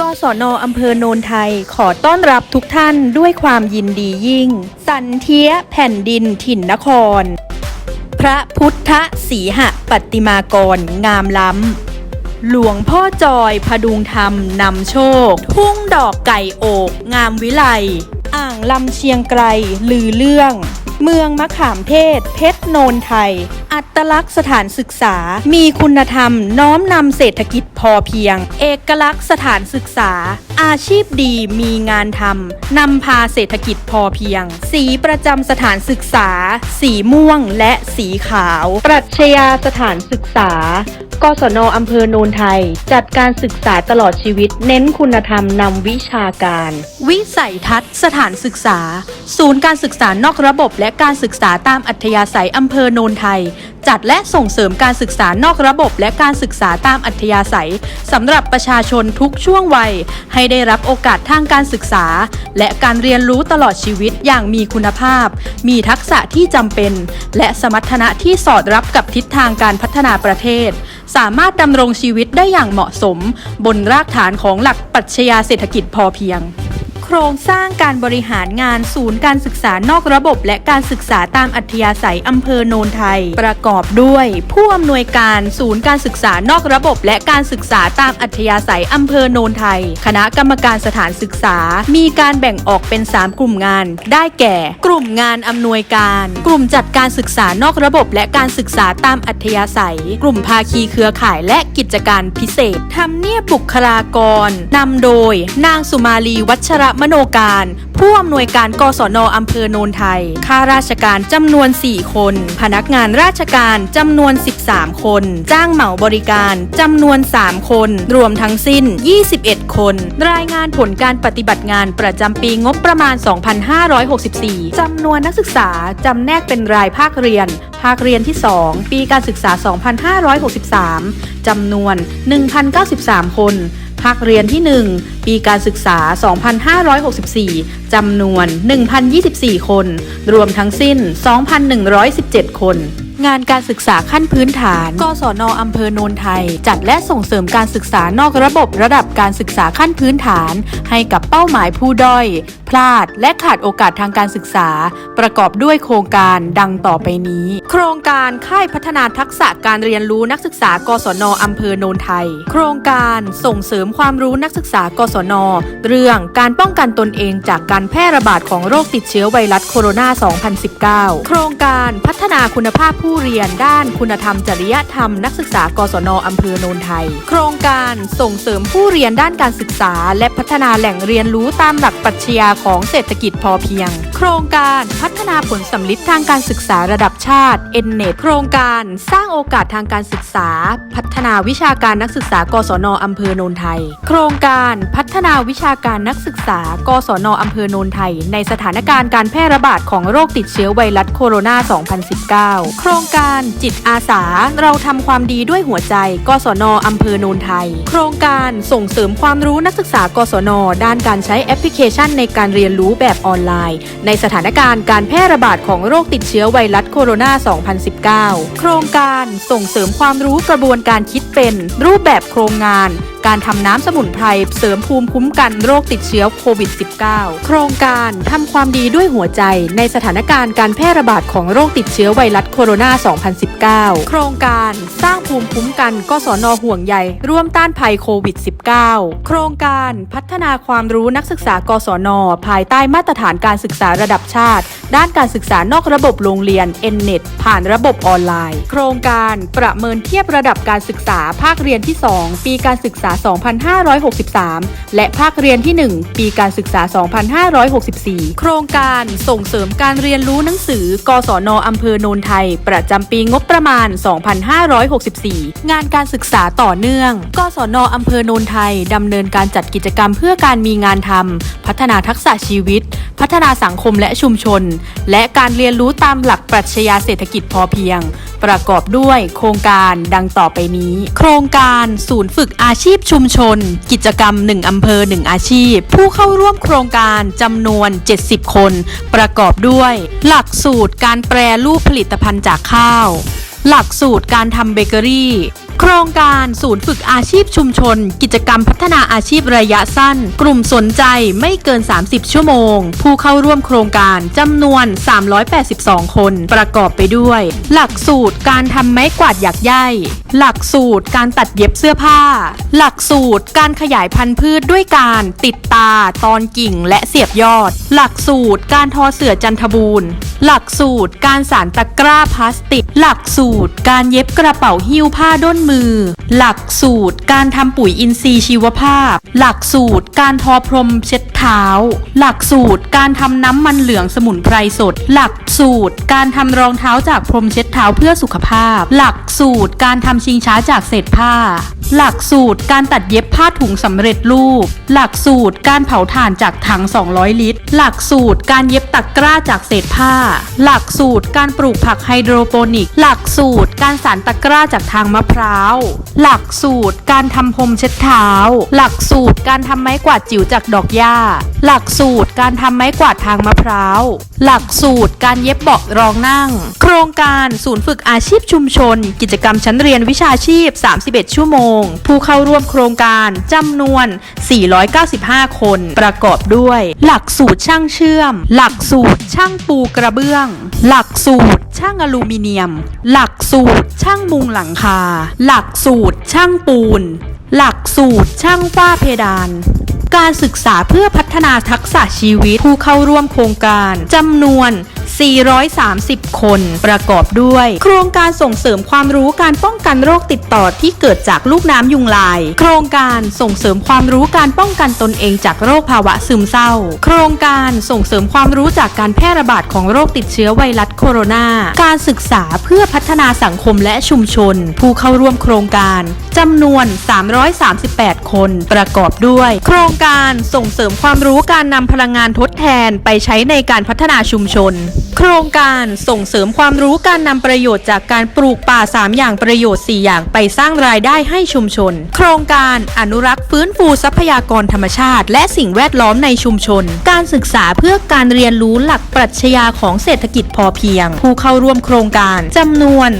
กศนอำเภอโนนไทยขอต้อนรับทุกท่านด้วยความยินดียิ่ง สันเทียแผ่นดินถิ่นนคร พระพุทธสีหปฏิมากรงามล้ำ หลวงพ่อจอยพดุงธรรมนำโชค ทุ่งดอกไก่โอกงามวิไล อ่างลำเชียงไกรลือเรื่อง เมืองมะขามเทศเพชร โนนไทย อัตลักษณ์สถานศึกษา มีคุณธรรมน้อมนำเศรษฐกิจพอเพียง เอกลักษณ์สถานศึกษา อาชีพดีมีงานทำนำพาเศรษฐกิจพอเพียง สีประจำสถานศึกษา สีม่วงและสีขาว ปรัชญาสถานศึกษากศนอำเภอโนนไทย จัดการศึกษาตลอดชีวิต เน้นคุณธรรมนำวิชาการ วิสัยทัศน์สถานศึกษา ศูนย์การศึกษานอกระบบ และการศึกษาตามอัธยาศัยอำเภอโนนไทย จัดและส่งเสริมการศึกษานอกระบบ และการศึกษาตามอัธยาศัยสำหรับประชาชนทุกช่วงวัยให้ได้รับโอกาสทางการศึกษา และการเรียนรู้ตลอดชีวิตอย่างมีคุณภาพ มีทักษะที่จำเป็น และสมรรถนะที่สอดรับกับทิศทางการพัฒนาประเทศ สามารถดำรงชีวิตได้อย่างเหมาะสม บนรากฐานของหลักปรัชญาเศรษฐกิจพอเพียง ครงสร้างการบริหารงานศูนย์การศึกษานอกระบบ และการศึกษาตามอัธยาศัยอำเภอโนนไทย ประกอบด้วยผู้อำนวยการศูนย์การศึกษานอกระบบ และการศึกษาตามอัธยาศัยอำเภอโนนไทย คณะกรรมการสถานศึกษา มีการแบ่งออกเป็น 3 กลุ่มงาน ได้แก่ กลุ่มงานอำนวยการ กลุ่มจัดการศึกษานอกระบบ และการศึกษาตามอัธยาศัย กลุ่มภาคีเครือข่ายและกิจการพิเศษทำเนียบบุคลากรนำโดย นางสุมาลีวัชระมโนการ ผู้อำนวยการกศนอำเภอโนนไทย ข้าราชการจำนวน 4 คน พนักงานราชการจำนวน 13 คน จ้างเหมาบริการจำนวน 3 คน รวมทั้งสิ้น 21 คน รายงานผลการปฏิบัติงานประจำปีงบประมาณ 2564 จำนวนนักศึกษาจำแนกเป็นรายภาคเรียน ภาคเรียนที่ 2 ปีการศึกษา 2563 จำนวน 1,093 คน ภาคเรียนที่ 1 ปีการศึกษา 2564 จำนวน 1,024 คน รวมทั้งสิ้น 2,117 คน งานการศึกษาขั้นพื้นฐาน กศนอำเภอโนนไทย จัดและส่งเสริมการศึกษานอกระบบระดับการศึกษาขั้นพื้นฐาน ให้กับเป้าหมายผู้ด้อย พลาด และขาดโอกาสทางการศึกษา ประกอบด้วยโครงการดังต่อไปนี้ โครงการค่ายพัฒนาทักษะการเรียนรู้นักศึกษา กศนอำเภอโนนไทย โครงการส่งเสริมความรู้นักศึกษา กศน เรื่องการป้องกันตนเองจากการแพร่ระบาดของโรคติดเชื้อไวรัสโคโรนา 2019 โครงการพัฒนาคุณภาพผูู้้เรียนด้านคุณธรรมจริยธรรมนักศึกษากศนอำเภอโนนไทย โครงการส่งเสริมผู้เรียนด้านการศึกษา และพัฒนาแหล่งเรียนรู้ตามหลักปรัชญาของเศรษฐกิจพอเพียง ครงการพัฒนาผลสำลิดทางการศึกษาระดับชาติ n n e t โครงการสร้างโอกาสทางการศึกษา พัฒนาวิชาการนักศึกษากศนอำเภอโนนไทย โครงการพัฒนาวิชาการนักศึกษากศนอำเภอโนนไทย ในสถานการณ์การแพร่ระบาดของโรคติดเชื้อไวรัสโคโรนา 2019 โครงการจิตอาสาเราทำความดีด้วยหัวใจ กศนอำเภอโนนไทย โครงการส่งเสริมความรู้นักศึกษากศนด้านการใช้แอปพลิเคชันในการเรียนรู้แบบออนไลน์ในสถานการณ์การแพร่ระบาดของโรคติดเชื้อไวรัสโคโรนา 2019 โครงการส่งเสริมความรู้กระบวนการคิดเป็น รูปแบบโครงงานการทำน้ำสมุนไพรเสริมภูมิคุ้มกันโรคติดเชื้อโควิด -19 โครงการทำความดีด้วยหัวใจในสถานการณ์การแพร่ระบาดของโรคติดเชื้อไวรัสโคโรนา 2019 โครงการสร้างภูมิคุ้มกันกศนห่วงใยร่วมต้านภัยโควิด -19 โครงการพัฒนาความรู้นักศึกษากศนภายใต้มาตรฐานการศึกษาระดับชาติ ด้านการศึกษานอกระบบโรงเรียน n n e t ผ่านระบบออนไลน์ โครงการประเมินเทียบระดับการศึกษาภาคเรียนที่ 2 ปีการศึกษา 2563 และภาคเรียนที่ 1 ปีการศึกษา 2564 โครงการส่งเสริมการเรียนรู้หนังสือ กศนอำเภอโนนไทย ประจำปีงบประมาณ 2564 งานการศึกษาต่อเนื่อง กศนอำเภอโนนไทยดำเนินการจัดกิจกรรมเพื่อการมีงานทำพัฒนาทักษะชีวิต พัฒนาสังคมและชุมชนและการเรียนรู้ตามหลักปรัชญาเศรษฐกิจพอเพียง ประกอบด้วยโครงการดังต่อไปนี้ โครงการศูนย์ฝึกอาชีพชุมชน กิจกรรม 1 อำเภอ 1 อาชีพ ผู้เข้าร่วมโครงการจำนวน 70 คน ประกอบด้วย หลักสูตรการแปรรูปผลิตภัณฑ์จากข้าว หลักสูตรการทำเบเกอรี่ โครงการศูนย์ฝึกอาชีพชุมชน กิจกรรมพัฒนาอาชีพระยะสั้น กลุ่มสนใจไม่เกิน 30 ชั่วโมง ผู้เข้าร่วมโครงการจำนวน 382 คน ประกอบไปด้วย หลักสูตรการทำไม้กวาดหยักใยหลักสูตรการตัดเย็บเสื้อผ้า หลักสูตรการขยายพันธุ์พืชด้วยการติดตา ตอนกิ่งและเสียบยอด หลักสูตรการทอเสื่อจันทบูรณ์ หลักสูตรการสารตะกร้าพลาสติก หลักสูตรการเย็บกระเป๋าหิ้วผ้าด้นมือ หลักสูตรการทำปุ๋ยอินทรีย์ชีวภาพ หลักสูตรการทอพรมเช็ดเท้า หลักสูตรการทำน้ำมันเหลืองสมุนไพรสด หลักสูตรการทำรองเท้าจากพรมเช็ดเท้าเพื่อสุขภาพ หลักสูตรการทำชิงช้าจากเศษผ้า หลักสูตรการตัดเย็บผ้าถุงสำเร็จรูป หลักสูตรการเผาถ่านจากถัง 200 ลิตร หลักสูตรการเย็บตะกร้าจากเศษผ้า หลักสูตรการปลูกผักไฮโดรโปนิก หลักสูตรการสานตะกร้าจากทางมะพร้าว หลักสูตรการทำพรมเช็ดเท้า หลักสูตรการทำไม้กวาดจิ๋วจากดอกหญ้า หลักสูตรการทำไม้กวาดทางมะพร้าว หลักสูตรการเย็บเบาะรองนั่ง โครงการศูนย์ฝึกอาชีพชุมชน กิจกรรมชั้นเรียนวิชาชีพ 31 ชั่วโมงผู้เข้าร่วมโครงการจำนวน 495 คน ประกอบด้วย หลักสูตรช่างเชื่อม หลักสูตรช่างปูกระเบื้อง หลักสูตรช่างอลูมิเนียม หลักสูตรช่างมุงหลังคา หลักสูตรช่างปูน หลักสูตรช่างฝ้าเพดานการศึกษาเพื่อพัฒนาทักษะชีวิตผู้เข้าร่วมโครงการจำนวน 430 คน ประกอบด้วย โครงการส่งเสริมความรู้การป้องกันโรคติดต่อที่เกิดจากลูกน้ำยุงลาย โครงการส่งเสริมความรู้การป้องกันตนเองจากโรคภาวะซึมเศร้า โครงการส่งเสริมความรู้จากการแพร่ระบาดของโรคติดเชื้อไวรัสโคโรนา การศึกษาเพื่อพัฒนาสังคมและชุมชน ผู้เข้าร่วมโครงการจำนวน 338 คน ประกอบด้วย โครงการส่งเสริมความรู้การนำพลังงานทดแทนไปใช้ในการพัฒนาชุมชนโครงการส่งเสริมความรู้การนำประโยชน์จากการปลูกป่า 3 อย่างประโยชน์ 4 อย่างไปสร้างรายได้ให้ชุมชน โครงการอนุรักษ์ฟื้นฟูทรัพยากรธรรมชาติ และสิ่งแวดล้อมในชุมชน การศึกษาเพื่อการเรียนรู้หลักปรัชญาของเศรษฐกิจพอเพียง ผู้เข้าร่วมโครงการจำนวน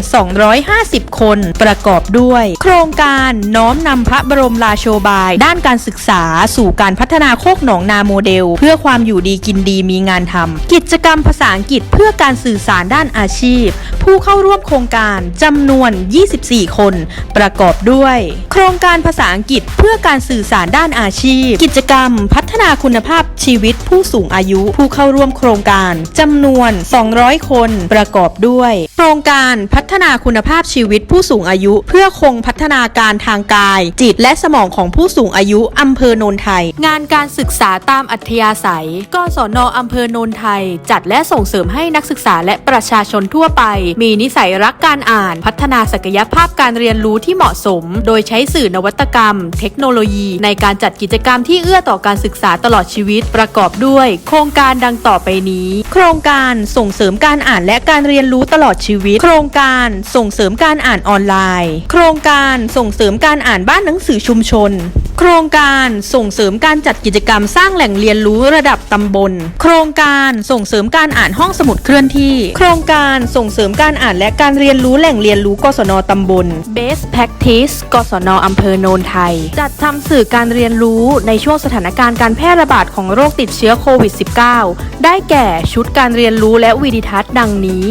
250 คนประกอบด้วย โครงการน้อมนำพระบรมราโชบาย ด้านการศึกษาสู่การพัฒนาโคกหนองนาโมเดล เพื่อความอยู่ดีกินดีมีงานทำกิจกรรมภาษาอังกฤษเพื่อการสื่อสารด้านอาชีพ ผู้เข้าร่วมโครงการจำนวน 24 คน ประกอบด้วย โครงการภาษาอังกฤษเพื่อการสื่อสารด้านอาชีพ กิจกรรม พัฒนาคุณภาพชีวิตผู้สูงอายุ ผู้เข้าร่วมโครงการจำนวน 200 คน ประกอบด้วย โครงการพัฒนาคุณภาพชีวิตผู้สูงอายุ เพื่อคงพัฒนาการทางกาย จิตและสมองของผู้สูงอายุอำเภอโนนไทย งานการศึกษาตามอัธยาศัยกศนอำเภอโนนไทย จัดและส่งเสริมให้นักศึกษาและประชาชนทั่วไป มีนิสัยรักการอ่าน พัฒนาศักยภาพการเรียนรู้ที่เหมาะสม โดยใช้สื่อนวัตกรรม เทคโนโลยี ในการจัดกิจกรรมที่เอื้อต่อการศึกษาตลอดชีวิต ประกอบด้วย โครงการดังต่อไปนี้ โครงการส่งเสริมการอ่านและการเรียนรู้ตลอดชีวิต โครงการส่งเสริมการอ่านออนไลน์ โครงการส่งเสริมการอ่านบ้านหนังสือชุมชน โครงการส่งเสริมการจัดกิจกรรมสร้างแหล่งเรียนรู้ระดับตำบล โครงการส่งเสริมการอ่านห้องสมุดเคลื่อนที่ โครงการส่งเสริมการอ่านและการเรียนรู้แหล่งเรียนรู้กศนตำบล Best Practice กศนอำเภอโนนไทย จัดทำสื่อการเรียนรู้ในช่วงสถานการณ์การแพร่ระบาดของโรคติดเชื้อโควิด -19 ได้แก่ชุดการเรียนรู้และวิดีทัศน์ดังนี้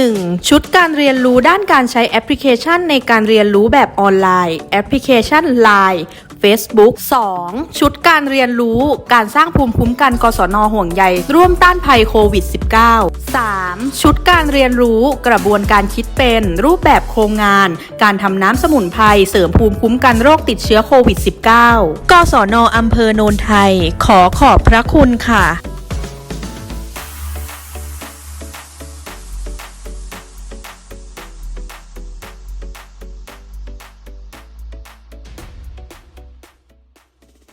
1. ชุดการเรียนรู้ด้านการใช้แอปพลิเคชันในการเรียนรู้แบบออนไลน์ แอปพลิเคชัน Line Facebook 2. ชุดการเรียนรู้การสร้างภูมิคุ้มกันกศนห่วงใยร่วมต้านภัยโควิด -19 3. ชุดการเรียนรู้กระบวนการคิดเป็นรูปแบบโครงงาน การทำน้ำสมุนไพรเสริมภูมิคุ้มกันโรคติดเชื้อโควิด -19 กศนอำเภอโนนไทย ขอขอบพระคุณค่ะ